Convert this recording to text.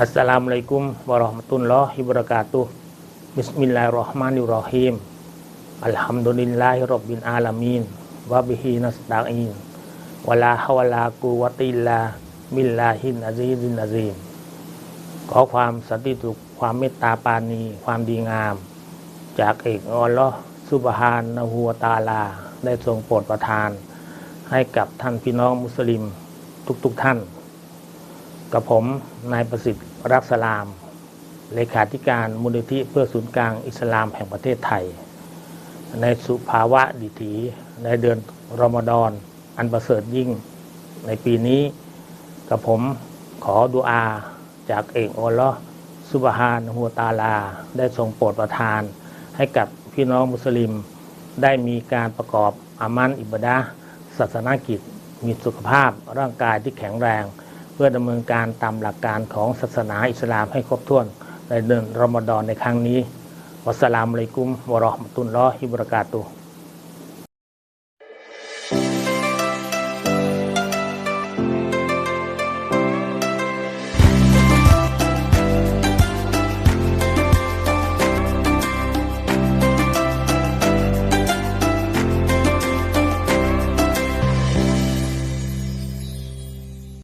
อัสสลามุอะลัยกุมวะเราะห์มะตุลลอฮิวะบะเราะกาตุฮ์บิสมิลลาฮิรเราะห์มานิรเราะฮีมอัลฮัมดุลิลลาฮิร็อบบิลอาลามีนวะบิฮินัสตะอีนวะลาฮาวะลากุวะติลลาบิลลาฮินอะซีซินอะซีมขอความสันติสุขความเมตตาปาณีความดีงาม จากเอกอัลลอฮ์ซุบฮานะฮูวะตะอาลา ได้ทรงโปรดประทาน ให้กับท่านพี่น้องมุสลิมทุกๆทท่าน กับผมนายประสิทธิ์รักสลาม เลขาธิการมูลนิธิเพื่อศูนย์กลางอิสลามแห่งประเทศไทย ในสุภาวะดิถีในเดือนรอมฎอนอันประเสริฐยิ่งในปีนี้กับผมขอดุอาจากเอกอัลลอฮ์ซุบฮานหัวตาลา ได้ทรงโปรดประทาน ให้กับพี่น้องมุสลิม ได้มีการประกอบอามันอิบดะห์ศาสนกิจ มีสุขภาพร่างกายที่แข็งแรง เพื่อดำเนินการตามหลักการของศาสนาอิสลามให้ครบถ้วน ในเดือนรอมฎอนในครั้งนี้วัสสลามุอะลัยกุมวะราะห์มะตุลลอฮิบะเราะกาตุฮ์